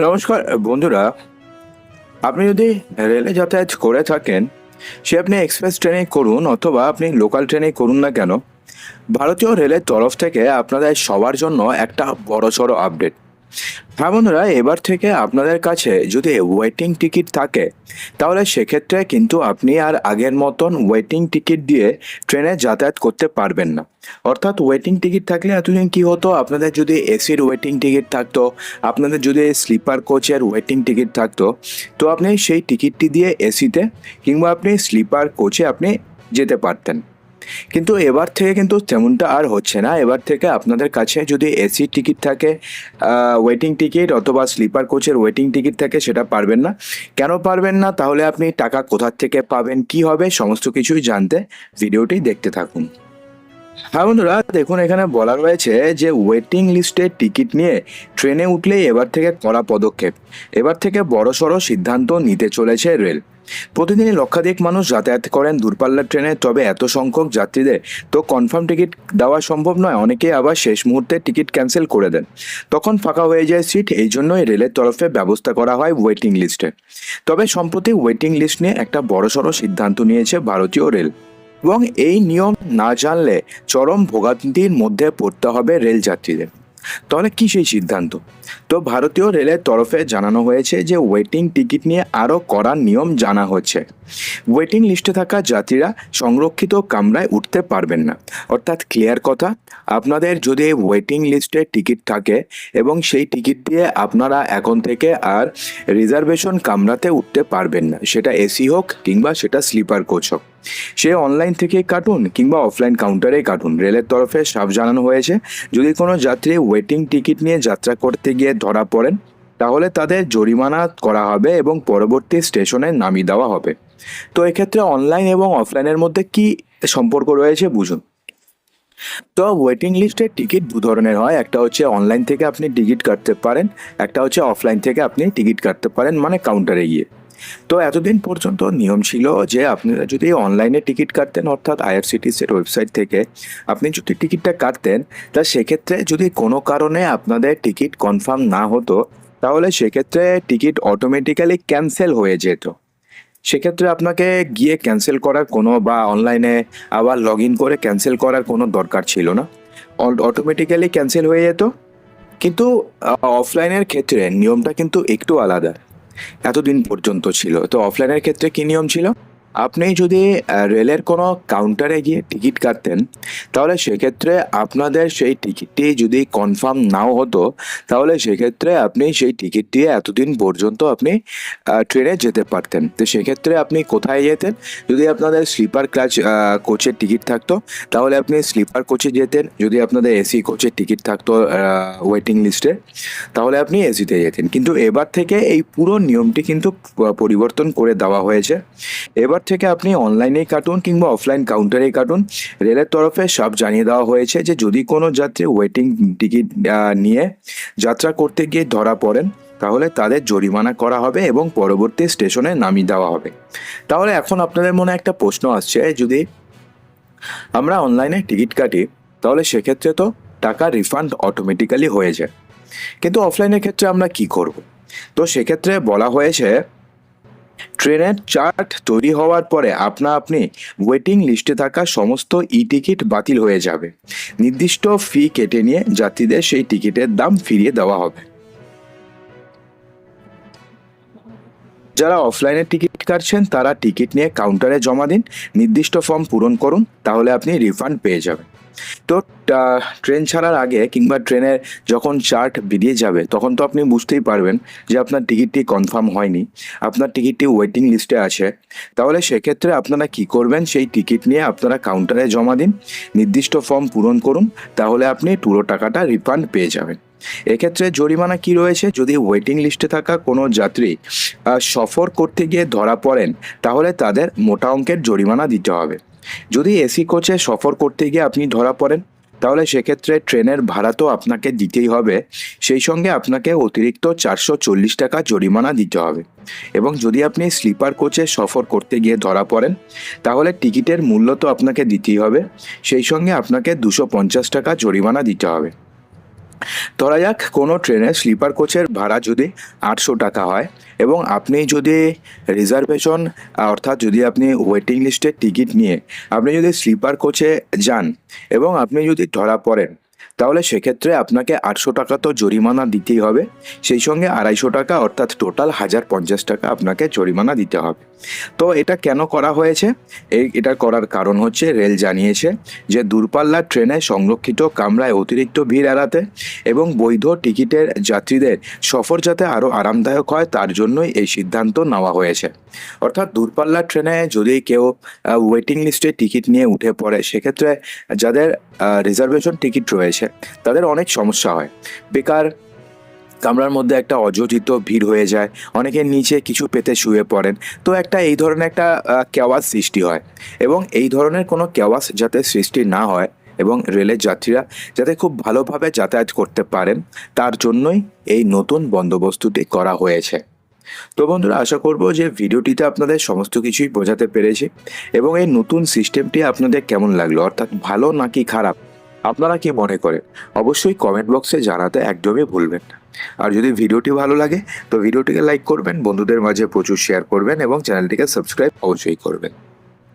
নমস্কার, বন্ধুরা। আপনি যদি রেলে যাতায়াত করে থাকেন, সে আপনি এক্সপ্রেস ট্রেনে করুন অথবা আপনি লোকাল ট্রেনে করুন না কেন, ভারতীয় রেলের তরফ থেকে আপনাদের সবার জন্য একটা বড় সড়ো আপডেট হ্যাঁ বন্ধুরা, এবার থেকে আপনাদের কাছে যদি ওয়েটিং টিকিট থাকে, তাহলে সেক্ষেত্রে কিন্তু আপনি আর আগের মতন ওয়েটিং টিকিট দিয়ে ট্রেনে যাতায়াত করতে পারবেন না। অর্থাৎ ওয়েটিং টিকিট থাকলে এতদিন কি হতো? আপনাদের যদি এসির ওয়েটিং টিকিট থাকতো, আপনাদের যদি স্লিপার কোচের ওয়েটিং টিকিট থাকতো, তো আপনি সেই টিকিটটি দিয়ে এসিতে কিংবা আপনি স্লিপার কোচে আপনি যেতে পারতেন। কিন্তু এবার থেকে কিন্তু তেমনটা আর হচ্ছে না। এবার থেকে আপনাদের কাছে যদি এসি টিকিট থাকে ওয়েটিং টিকিট অথবা স্লিপার কোচের ওয়েটিং টিকিট থাকে সেটা পারবেন না। কেন পারবেন না? তাহলে আপনি টাকা কোথার থেকে পাবেন, কি হবে, সমস্ত কিছুই জানতে ভিডিওটি দেখতে থাকুন। হ্যাঁ বন্ধুরা, দেখুন এখানে বলা রয়েছে যে ওয়েটিং লিস্টে টিকিট নিয়ে ট্রেনে উঠলেই এবার থেকে কড়া পদক্ষেপ। এবার থেকে বড় সড়ো সিদ্ধান্ত নিতে চলেছে রেল। প্রতিদিনই লক্ষাধিক মানুষ যাতায়াত করেন দূরপাল্লার ট্রেনে, তবে এত সংখ্যক যাত্রীদের তো কনফার্ম টিকিট দেওয়া সম্ভব নয়। অনেকেই আবার শেষ মুহূর্তে টিকিট ক্যান্সেল করে দেন। তখন ফাঁকা হয়ে যায় সিট এই জন্যই রেলের তরফে ব্যবস্থা করা হয় ওয়েটিং লিস্টে তবে সম্প্রতি ওয়েটিং লিস্ট নিয়ে একটা বড়সড় সিদ্ধান্ত নিয়েছে ভারতীয় রেল। এবং এই নিয়ম না জানলে চরম ভোগান্তির মধ্যে পড়তে হবে রেল যাত্রীদের। তাহলে কি সেই সিদ্ধান্ত? তো ভারতীয় রেলের তরফে জানানো হয়েছে যে ওয়েটিং টিকিট নিয়ে আরও কড়া নিয়ম জানা হচ্ছে। ওয়েটিং লিস্টে থাকা যাত্রীরা সংরক্ষিত কামরায় উঠতে পারবেন না। অর্থাৎ ক্লিয়ার কথা, আপনাদের যদি ওয়েটিং লিস্টে টিকিট থাকে এবং সেই টিকিট দিয়ে আপনারা এখন থেকে আর রিজার্ভেশন কামরাতে উঠতে পারবেন না, সেটা এসি হোক কিংবা সেটা স্লিপার কোচ হোক। সে অনলাইন থেকে কাটুন কিংবা অফলাইন কাউন্টারে কাটুন। রেলের তরফে সাফ জানানো হয়েছে, যদি কোনো যাত্রী ওয়েটিং টিকিট নিয়ে যাত্রা করতে গিয়ে ধরা পড়েন, তাহলে তাদের জরিমানা করা হবে এবং পরবর্তী স্টেশনে নামিয়ে দেওয়া হবে। তো এক্ষেত্রে অনলাইন এবং অফলাইনের মধ্যে কি সম্পর্ক রয়েছে বুঝুন। তো ওয়েটিং লিস্টের টিকিট দু ধরনের হয়, একটা হচ্ছে অনলাইন থেকে আপনি টিকিট কাটতে পারেন, একটা হচ্ছে অফলাইন থেকে আপনি টিকিট কাটতে পারেন মানে কাউন্টারে গিয়ে। তো এতদিন পর্যন্ত নিয়ম ছিল যে আপনারা যদি অনলাইনে টিকিট কাটতেন, অর্থাৎ আইআরসিটিসির ওয়েবসাইট থেকে আপনি যদি টিকিটটা কাটতেন, তা সেক্ষেত্রে যদি কোনো কারণে আপনাদের টিকিট কনফার্ম না হতো, তাহলে সেক্ষেত্রে টিকিট অটোমেটিক্যালি ক্যান্সেল হয়ে যেত। সেক্ষেত্রে আপনাকে গিয়ে ক্যান্সেল করার কোনো বা অনলাইনে আবার লগ ইন করে ক্যান্সেল করার কোনো দরকার ছিল না। অটোমেটিক্যালি ক্যান্সেল হয়ে যেত। কিন্তু অফলাইনের ক্ষেত্রে নিয়মটা কিন্তু একটু আলাদা। এতদিন পর্যন্ত ছিল। তো অফলাইনের ক্ষেত্রে কী নিয়ম ছিল? আপনি যদি রেলের কোনো কাউন্টারে গিয়ে টিকিট কাটতেন, তাহলে সেক্ষেত্রে আপনাদের সেই টিকিটটি যদি কনফার্ম নাও হতো, তাহলে সেক্ষেত্রে আপনি সেই টিকিটটি এতদিন পর্যন্ত আপনি ট্রেনে যেতে পারতেন। তো সেক্ষেত্রে আপনি কোথায় যেতেন? যদি আপনাদের স্লিপার ক্লাস কোচের টিকিট থাকতো, তাহলে আপনি স্লিপার কোচে যেতেন। যদি আপনাদের এসি কোচের টিকিট থাকতো ওয়েটিং লিস্টে তাহলে আপনি এসিতে যেতেন। কিন্তু এবার থেকে এই পুরো নিয়মটি কিন্তু পরিবর্তন করে দেওয়া হয়েছে। এবার থেকে আপনি অনলাইনেই কাটুন কিংবা অফলাইন কাউন্টারেই কাটুন। রেলের তরফে সব জানিয়ে দেওয়া হয়েছে যে, যদি কোনো যাত্রী ওয়েটিং টিকিট নিয়ে যাত্রা করতে গিয়ে ধরা পড়েন, তাহলে তাদের জরিমানা করা হবে এবং পরবর্তী স্টেশনে নামিয়ে দেওয়া হবে। তাহলে এখন আপনাদের মনে একটা প্রশ্ন আসছে, যদি আমরা অনলাইনে টিকিট কাটি, তাহলে সেক্ষেত্রে তো টাকা রিফান্ড অটোমেটিক্যালি হয়ে যায়। কিন্তু অফলাইনের ক্ষেত্রে আমরা কি করব? তো সেক্ষেত্রে বলা হয়েছে ট্রেনের চার্ট তৈরি হওয়ার পরে আপনা আপনি ওয়েটিং লিস্টে থাকা সমস্ত ই টিকিট বাতিল হয়ে যাবে। নির্দিষ্ট ফি কেটে নিয়ে যাত্রীদের সেই টিকিটের দাম ফিরিয়ে দেওয়া হবে। যারা অফলাইনে টিকিট কাটছেন, তারা টিকিট নিয়ে কাউন্টারে জমা দিন, নির্দিষ্ট ফর্ম পূরণ করুন, তাহলে আপনি রিফান্ড পেয়ে যাবেন। তো ট্রেন ছাড়ার আগে কিংবা ট্রেনের যখন চার্ট বেরিয়ে যাবে, তখন তো আপনি বুঝতেই পারবেন যে আপনার টিকিটটি কনফার্ম হয়নি, আপনার টিকিটটি ওয়েটিং লিস্টে আছে। তাহলে সেক্ষেত্রে আপনারা কি করবেন, সেই টিকিট নিয়ে আপনারা কাউন্টারে জমা দিন, নির্দিষ্ট ফর্ম পূরণ করুন, তাহলে আপনি পুরো টাকাটা রিফান্ড পেয়ে যাবেন। এক্ষেত্রে জরিমানা কি রয়েছে? যদি ওয়েটিং লিস্টে থাকা কোনো যাত্রী সফর করতে গিয়ে ধরা পড়েন, তাহলে তাদের মোটা অঙ্কের জরিমানা দিতে হবে। যদি এসি কোচে সফর করতে গিয়ে আপনি ধরা পড়েন, তাহলে সেক্ষেত্রে ট্রেনের ভাড়া তো আপনাকে দিতেই হবে। সেই সঙ্গে আপনাকে অতিরিক্ত চারশো চল্লিশ টাকা জরিমানা দিতে হবে। এবং যদি আপনি স্লিপার কোচে সফর করতে গিয়ে ধরা পড়েন, তাহলে টিকিটের মূল্য তো আপনাকে দিতেই হবে। সেই সঙ্গে আপনাকে দুশো পঞ্চাশ টাকা জরিমানা দিতে হবে। ধরা যাক, কোনো ট্রেনে স্লিপার কোচের ভাড়া যদি আটশো টাকা হয় এবং আপনি যদি রিজার্ভেশন, অর্থাৎ যদি আপনি ওয়েটিং লিস্টের টিকিট নিয়ে আপনি যদি স্লিপার কোচে যান এবং আপনি যদি ধরা পড়েন তাহলে সেক্ষেত্রে আপনাকে আটশো টাকা তো জরিমানা দিতেই হবে। সেই সঙ্গে আড়াইশো টাকা অর্থাৎ টোটাল হাজার পঞ্চাশ টাকা আপনাকে জরিমানা দিতে হবে। তো এটা কেন করা হয়েছে? এই এটা করার কারণ হচ্ছে রেল জানিয়েছে যে দূরপাল্লার ট্রেনে সংরক্ষিত কামরায় অতিরিক্ত ভিড় এড়াতে এবং বৈধ টিকিটের যাত্রীদের সফর যাতে আরও আরামদায়ক হয়, তার জন্যই এই সিদ্ধান্ত নেওয়া হয়েছে। অর্থাৎ দূরপাল্লার ট্রেনে যদি কেউ ওয়েটিং লিস্টে টিকিট নিয়ে উঠে পড়ে, সেক্ষেত্রে যাদের রিজার্ভেশন টিকিট রয়েছে তাদের অনেক সমস্যা হয়। বেকার কামরার মধ্যে একটা অযোজিত ভিড় হয়ে যায়, অনেকের নিচে কিছু পেতে শুয়ে পড়েন। তো একটা এই ধরনের একটা কেওয়াজ সৃষ্টি হয় এবং এই ধরনের কোনো কেওয়াজ যাতে সৃষ্টি না হয় এবং রেলের যাত্রীরা যাতে খুব ভালোভাবে যাতায়াত করতে পারেন, তার জন্যই এই নতুন বন্দোবস্তটি করা হয়েছে। তো বন্ধুরা, আশা করব যে ভিডিওটিতে আপনাদের সমস্ত কিছুই বোঝাতে পেরেছি এবং এই নতুন সিস্টেমটি আপনাদের কেমন লাগল? অর্থাৎ ভালো নাকি খারাপ? আপনারা কি মনে করেন অবশ্যই কমেন্ট বক্সে জানাতে একদমই ভুলবেন না। আর যদি ভিডিওটি ভালো লাগে, তো ভিডিওটিকে লাইক করবেন, বন্ধুদের মাঝে প্রচুর শেয়ার করবেন এবং চ্যানেলটিকে সাবস্ক্রাইব অবশ্যই করবেন।